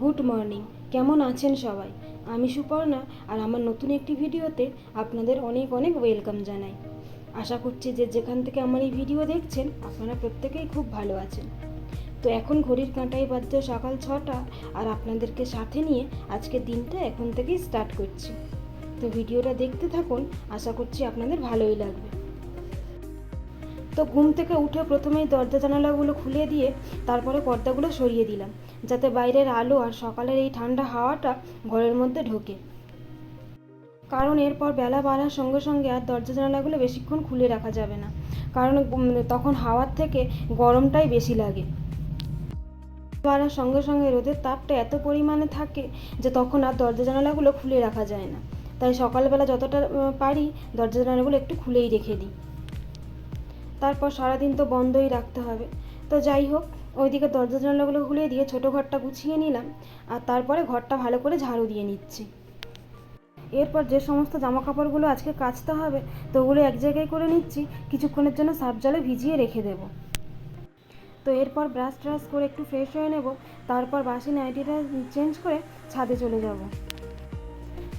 Good morning, কেমন আছেন সবাই? আমি সুপর্ণা আর আমার নতুন একটি ভিডিওতে আপনাদের অনেক অনেক ওয়েলকাম জানাই। আশা করছি যে যেখান থেকে আমার এই ভিডিও দেখছেন, আপনারা প্রত্যেকেই খুব ভালো আছেন। তো এখন ঘড়ির কাঁটায় বাজছে সকাল ছটা আর আপনাদেরকে সাথে নিয়ে আজকের দিনটা এখন থেকেই স্টার্ট করছি। তো ভিডিওটা দেখতে থাকুন, আশা করছি আপনাদের ভালোই লাগবে। তো ঘুম থেকে উঠে প্রথমেই দরজা জানালাগুলো খুলে দিয়ে তারপরে পর্দাগুলো সরিয়ে দিলাম। যাতে বাইরের আলো আর সকালের এই ঠান্ডা হাওয়াটা ঘরের মধ্যে ঢোকে। কারণ এরপর বেলা বাড়ার সঙ্গে সঙ্গে আর দরজা জানালাগুলো বেশিক্ষণ খুলে রাখা যাবে না। কারণ তখন হাওয়ার থেকে গরমটাই বেশি লাগে। বাড়ার সঙ্গে সঙ্গে রোদের তাপটা এত পরিমাণে থাকে যে তখন আর দরজা জানালাগুলো খুলে রাখা যায় না। তাই সকালবেলা যতটা পারি দরজা জানালাগুলো একটু খুলেই রেখে দিই। তারপর সারাদিন তো বন্ধই রাখতে হবে। তো যাই হোক ওইদিকে দরজা জানালাগুলো খুলে দিয়ে ছোটো ঘরটা গুছিয়ে নিলাম আর তারপরে ঘরটা ভালো করে ঝাড়ু দিয়ে নিচ্ছি। এরপর যে সমস্ত জামা কাপড়গুলো আজকে কাচতে হবে, তো ওগুলো এক জায়গায় করে নিচ্ছি, কিছুক্ষণের জন্য সার্ফ জলে ভিজিয়ে রেখে দেবো। তো এরপর ব্রাশ ট্রাশ করে একটু ফ্রেশ হয়ে নেব, তারপর বাসি নাইটিটা চেঞ্জ করে ছাদে চলে যাব।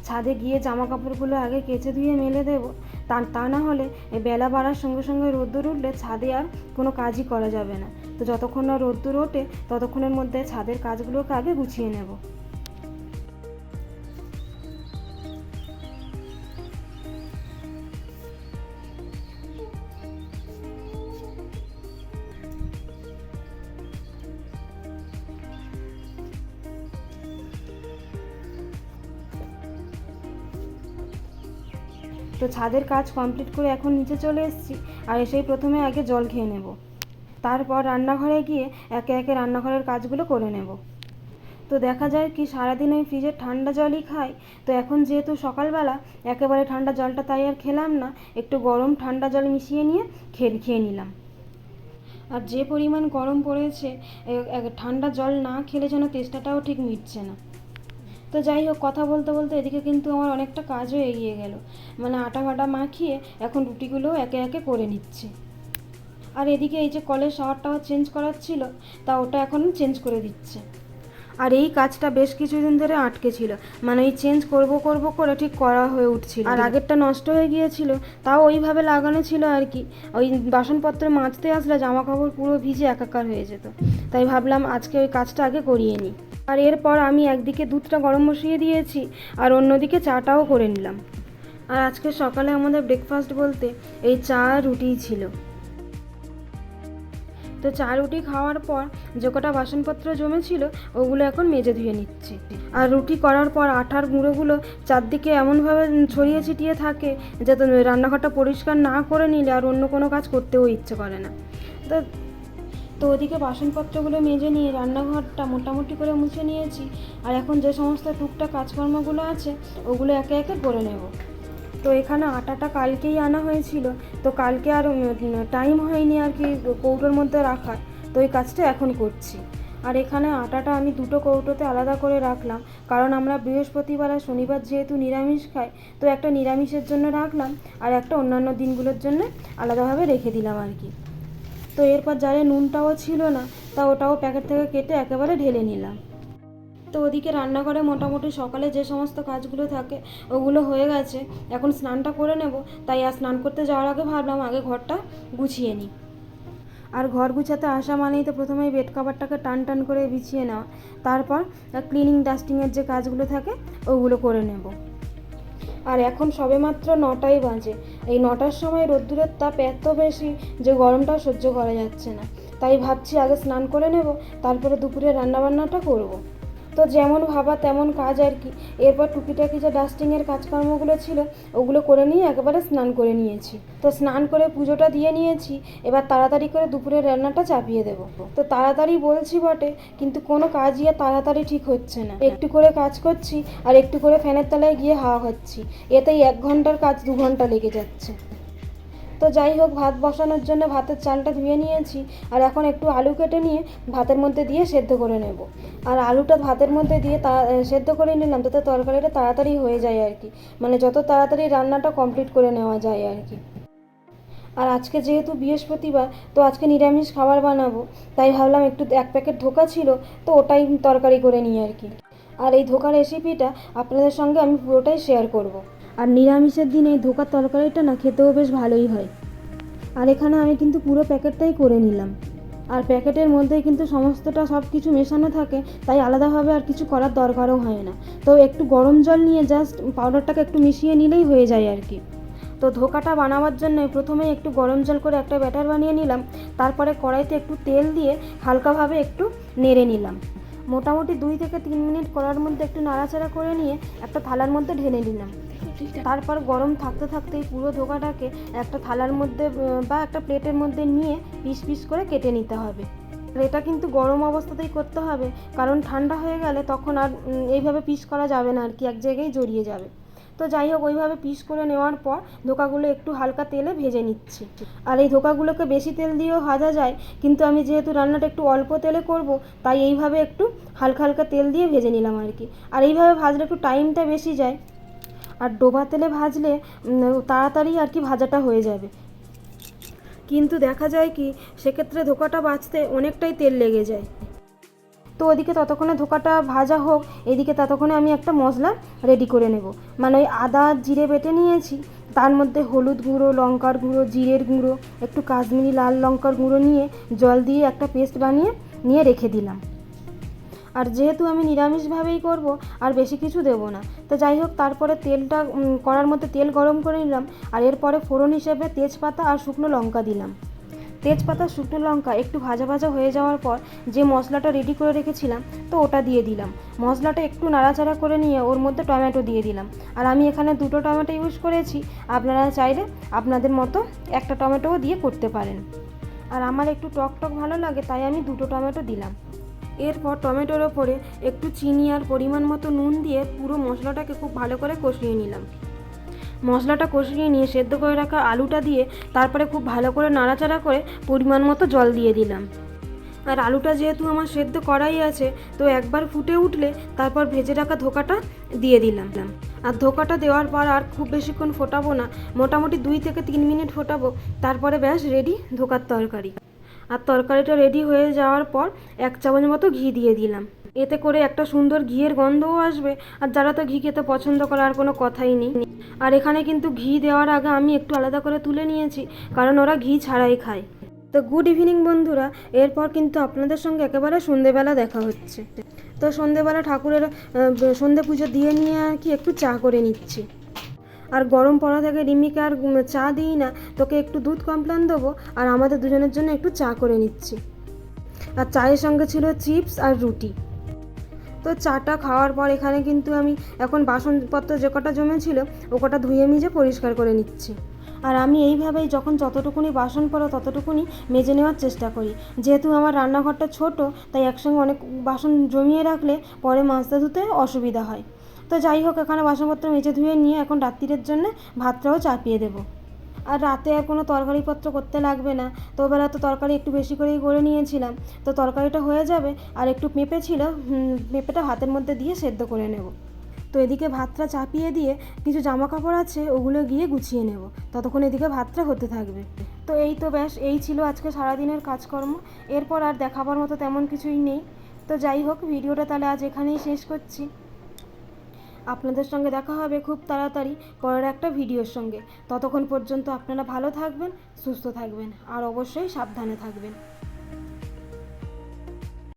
ছাদে গিয়ে জামা কাপড়গুলো আগে কেচে ধুয়ে মেলে দেবো তা তা না হলে বেলা বাড়ার সঙ্গে সঙ্গে রোদ্দুর উঠলে ছাদে আর কোনো কাজই করা যাবে না। তো যতক্ষণ না রোদ্দুর ওঠে, ততক্ষণের মধ্যে ছাদের কাজগুলোকে আগে গুছিয়ে নেব। তো ছাদের কাজ কমপ্লিট করে এখন নিচে চলে এসেছি, আর এসেই প্রথমে আগে জল খেয়ে নেব। তারপর রান্নাঘরে গিয়ে একে একে রান্নাঘরের কাজগুলো করে নেব। তো দেখা যায় কি সারাদিন আমি ফ্রিজের ঠান্ডা জলই খাই। তো এখন যেহেতু সকালবেলা, একেবারে ঠান্ডা জলটা তাই আর খেলাম না, একটু গরম ঠান্ডা জল মিশিয়ে নিয়ে খেয়ে খেয়ে নিলাম। আর যে পরিমাণ গরম পড়েছে ঠান্ডা জল না খেলে যেন তেষ্টাটাও ঠিক মিটছে না। তো যাই হোক, কথা বলতে বলতে এদিকে কিন্তু আমার অনেকটা কাজও এগিয়ে গেল। মানে আটা ফাটা মাখিয়ে এখন রুটিগুলো একে একে করে নিচ্ছে। আর এদিকে এই যে কলের শাওয়ারটাও চেঞ্জ করার ছিল, তা ওটা এখন চেঞ্জ করে দিচ্ছে। আর এই কাজটা বেশ কিছুদিন ধরে আটকে ছিল মানে এই চেঞ্জ করব করব করে ঠিক করা হয়ে উঠছিল। আর আগেরটা নষ্ট হয়ে গিয়েছিল, তাও ওইভাবে লাগানো ছিল আর কি। ওই বাসনপত্র মাজতে আসলে জামা কাপড় পুরো ভিজে একাকার হয়ে যেত। তাই ভাবলাম আজকে ওই কাজটা আগে করিয়ে নিই। আর এরপর আমি একদিকে দুধটা গরম বসিয়ে দিয়েছি, আর অন্যদিকে চাটাও করে নিলাম। আর আজকে সকালে আমাদের ব্রেকফাস্ট বলতে এই চা রুটিই ছিল। তো চা রুটি খাওয়ার পর যে কটা বাসনপত্র জমেছিল, ওগুলো এখন মেজে ধুয়ে নিচ্ছি। আর রুটি করার পর আঠার গুঁড়োগুলো চারদিকে এমনভাবে ছড়িয়ে ছিটিয়ে থাকে যাতে রান্নাঘরটা পরিষ্কার না করে নিলে আর অন্য কোনো কাজ করতেও ইচ্ছে করে না। তো তো ওদিকে বাসনপত্রগুলো মেজে নিয়ে রান্নাঘরটা মোটামুটি করে মুছে নিয়েছি। আর এখন যে সমস্ত টুকটাক কাজকর্মগুলো আছে, ওগুলো একে একে করে নেব। তো এখানে আটাটা কালকেই আনা হয়েছিল। তো কালকে আর টাইম হয়নি আর কি কৌটোর মধ্যে রাখার। তো এই কাজটা এখন করছি। আর এখানে আটাটা আমি দুটো কৌটোতে আলাদা করে রাখলাম। কারণ আমরা বৃহস্পতিবার আর শনিবার যেহেতু নিরামিষ খাই, তো একটা নিরামিষের জন্য রাখলাম আর একটা অন্যান্য দিনগুলোর জন্য আলাদাভাবে রেখে দিলাম আর কি। তো এরপর জারে নুনটাও ছিল না, তা ওটাও প্যাকেট থেকে কেটে একেবারে ঢেলে নিলাম। তো ওদিকে রান্নাঘরে মোটামুটি সকালে যে সমস্ত কাজগুলো থাকে, ওগুলো হয়ে গেছে। এখন স্নানটা করে নেব, তাই আর স্নান করতে যাওয়ার আগে ভাবলাম আগে ঘরটা গুছিয়ে নিই। আর ঘর গুছাতে আসা মানেই তো প্রথমেই বেড কাভারটাকে টান টান করে বিছিয়ে নেওয়া। তারপর ক্লিনিং, ডাস্টিংয়ের যে কাজগুলো থাকে, ওগুলো করে নেব। আর এখন সবেমাত্র নটাই বাজে। এই নটার সময় রোদ্দুরের তাপ এত বেশি যে গরমটা সহ্য করা যাচ্ছে না। তাই ভাবছি আগে স্নান করে নেব, তারপরে দুপুরে রান্নাবান্নাটা করব। তো যেমন ভাবা তেমন কাজ আর কি। এরপর টুকিটাকি যে ডাস্টিংয়ের কাজকর্মগুলো ছিল, ওগুলো করে নিয়ে একেবারে স্নান করে নিয়েছি। তো স্নান করে পুজোটা দিয়ে নিয়েছি, এবার তাড়াতাড়ি করে দুপুরের রান্নাটা চাপিয়ে দেবো। তো তাড়াতাড়ি বলছি বটে, কিন্তু কোনো কাজই আর তাড়াতাড়ি ঠিক হচ্ছে না। একটু করে কাজ করছি, আর একটু করে ফ্যানের তলায় গিয়ে হাওয়া হচ্ছি এতেই এক ঘণ্টার কাজ দু ঘণ্টা লেগে যাচ্ছে। তো যাই হোক, ভাত বসানোর জন্য ভাতের চালটা ধুয়ে নিয়েছি আর এখন একটু আলু কেটে নিয়ে ভাতের মধ্যে দিয়ে সেদ্ধ করে নেব। আর আলুটা ভাতের মধ্যে দিয়ে তা, সেদ্ধ করে নিলাম তাতে তরকারিটা তাড়াতাড়ি হয়ে যায় আর কি। মানে যত তাড়াতাড়ি রান্নাটা কমপ্লিট করে নেওয়া যায় আর কি। আর আজকে যেহেতু বৃহস্পতিবার, তো আজকে নিরামিষ খাবার বানাবো। তাই ভাবলাম একটু এক প্যাকেট ধোকা ছিল, তো ওটাই তরকারি করে নিই আর কি। আর এই ধোকার রেসিপিটা আপনাদের সঙ্গে আমি পুরোটাই শেয়ার করব। আর নিরামিষের দিনে এই ধোকার তরকারিটা না খেতেও বেশ ভালোই হয়। আর এখানে আমি কিন্তু পুরো প্যাকেটটাই করে নিলাম। আর প্যাকেটের মধ্যে কিন্তু সমস্তটা সব কিছু মেশানো থাকে, তাই আলাদাভাবে আর কিছু করার দরকারও হয় না। তো একটু গরম জল নিয়ে জাস্ট পাউডারটাকে একটু মিশিয়ে নিলেই হয়ে যায় আর কি। তো ধোকাটা বানাবার জন্য প্রথমে একটু গরম জল করে একটা ব্যাটার বানিয়ে নিলাম, তারপরে কড়াইতে একটু তেল দিয়ে হালকাভাবে একটু নেড়ে নিলাম। মোটামুটি দুই থেকে তিন মিনিট করার মধ্যে একটু নাড়াচাড়া করে নিয়ে একটা থালার মধ্যে ঢেলে নিলাম। তারপর গরম থাকতে থাকতেই পুরো ধোকাটাকে একটা থালার মধ্যে বা একটা প্লেটের মধ্যে নিয়ে পিস পিস করে কেটে নিতে হবে। এটা কিন্তু গরম অবস্থাতেই করতে হবে, কারণ ঠান্ডা হয়ে গেলে তখন আর এইভাবে পিস করা যাবে না আর কি, এক জায়গায় জড়িয়ে যাবে। তো যাই হোক, ওইভাবে পিস করে নেওয়ার পর ধোকাগুলো একটু হালকা তেলে ভেজে নিচ্ছি। আর এই ধোকাগুলোকে বেশি তেল দিয়েও ভাজা যায়, কিন্তু আমি যেহেতু রান্নাটা একটু অল্প তেলে করব, তাই এইভাবে একটু হালকা হালকা তেল দিয়ে ভেজে নিলাম আর কি। আর এইভাবে ভাজলে একটু টাইমটা বেশি যায়। আর ডোবা তেলে ভাজলে তাড়াতাড়ি আর কি ভাজাটা হয়ে যাবে। কিন্তু দেখা যায় কি, সেক্ষেত্রে ধোকাটা বাঁচতে অনেকটাই তেল লেগে যায়। তো ওদিকে ততক্ষণে ধোকাটা ভাজা হোক, এদিকে ততক্ষণে আমি একটা মশলা রেডি করে নেব। মানে ওই আদা জিরে বেটে নিয়েছি, তার মধ্যে হলুদ গুঁড়ো, লঙ্কার গুঁড়ো, জিরের গুঁড়ো, একটু কাশ্মীরি লাল লঙ্কার গুঁড়ো নিয়ে জল দিয়ে একটা পেস্ট বানিয়ে নিয়ে রেখে দিলাম। আর যেহেতু আমি নিরামিষভাবেই করব, আর বেশি কিছু দেবো না, তো যাই হোক তারপরে তেলটা করার মধ্যে তেল গরম করে নিলাম, আর এরপরে ফোড়ন হিসেবে তেজপাতা আর শুকনো লঙ্কা দিলাম। তেজপাতা, শুকনো লঙ্কা একটু ভাজা ভাজা হয়ে যাওয়ার পর যে মশলাটা রেডি করে রেখেছিলাম, তো ওটা দিয়ে দিলাম। মশলাটা একটু নাড়াচাড়া করে নিয়ে ওর মধ্যে টমেটো দিয়ে দিলাম। আর আমি এখানে দুটো টমেটো ইউজ করেছি। আপনারা চাইলে আপনাদের মতো একটা টমেটোও দিয়ে করতে পারেন। আর আমার একটু টক টক ভালো লাগে, তাই আমি দুটো টমেটো দিলাম। এরপর টমেটোর ওপরে একটু চিনি আর পরিমাণ মতো নুন দিয়ে পুরো মশলাটাকে খুব ভালো করে কষিয়ে নিলাম। মশলাটা কষিয়ে নিয়ে সেদ্ধ করে রাখা আলুটা দিয়ে তারপরে খুব ভালো করে নাড়াচাড়া করে পরিমাণ মতো জল দিয়ে দিলাম। আর আলুটা যেহেতু আমার সেদ্ধ করাই আছে, তো একবার ফুটে উঠলে তারপর ভেজে রাখা ধোকাটা দিয়ে দিলাম। আর ধোকাটা দেওয়ার পর আর খুব বেশিক্ষণ ফোটাবো না, মোটামুটি দুই থেকে তিন মিনিট ফোটাবো, তারপরে ব্যাস রেডি ধোকার তরকারি। আর তরকারিটা রেডি হয়ে যাওয়ার পর এক চামচ মতো ঘি দিয়ে দিলাম। এতে করে একটা সুন্দর ঘিয়ের গন্ধও আসবে। আর যারা তো ঘি খেতে পছন্দ করে, আর কোনো কথাই নেই। আর এখানে কিন্তু ঘি দেওয়ার আগে আমি একটু আলাদা করে তুলে নিয়েছি, কারণ ওরা ঘি ছাড়াই খায়। তো গুড ইভিনিং বন্ধুরা, এরপর কিন্তু আপনাদের সঙ্গে একেবারে সন্ধেবেলা দেখা হচ্ছে। তো সন্ধেবেলা ঠাকুরের সন্ধে পুজো দিয়ে নিয়ে আর কি একটু চা করে নিচ্ছি। আর গরম পড়া থেকে রিমিকে আর চা দিই না, তোকে একটু দুধ কমপ্লেন দেবো, আর আমাদের দুজনের জন্য একটু চা করে নিচ্ছি। আর চায়ের সঙ্গে ছিল চিপস আর রুটি। তো চাটা খাওয়ার পর এখানে কিন্তু আমি এখন বাসনপত্র যে কটা জমেছিল ও কটা ধুয়ে মিজে পরিষ্কার করে নিচ্ছি। আর আমি এইভাবেই যখন যতটুকুনি বাসন পড়ো ততটুকুনি মেজে নেওয়ার চেষ্টা করি। যেহেতু আমার রান্নাঘরটা ছোট, তাই একসঙ্গে অনেক বাসন জমিয়ে রাখলে পরে মাজতে ধুতে অসুবিধা হয়। তো যাই হোক, এখানে বাসনপত্র মেজে ধুয়ে নিয়ে এখন রাত্রিরের জন্য ভাতটাও চাপিয়ে দেবো। আর রাতে আর কোনো তরকারিপত্র করতে লাগবে না। তো বেলা তো তরকারি একটু বেশি করেই করে নিয়েছিলাম। তো তরকারিটা হয়ে যাবে আর একটু পেঁপে ছিল পেঁপেটা ভাতের মধ্যে দিয়ে সেদ্ধ করে নেব। তো এদিকে ভাতটা চাপিয়ে দিয়ে কিছু জামা কাপড় আছে, ওগুলো গিয়ে গুছিয়ে নেব। ততক্ষণ এদিকে ভাতটা হতে থাকবে। তো এই তো ব্যাস, এই ছিল আজকে সারাদিনের কাজকর্ম। এরপর আর দেখাবার মতো তেমন কিছুই নেই। তো যাই হোক, ভিডিওটা তাহলে আজ এখানেই শেষ করছি। আপনাদের সঙ্গে দেখা হবে খুব তাড়াতাড়ি পরের একটা ভিডিওর সঙ্গে। ততক্ষণ পর্যন্ত আপনারা ভালো থাকবেন, সুস্থ থাকবেন, আর অবশ্যই সাবধানে থাকবেন।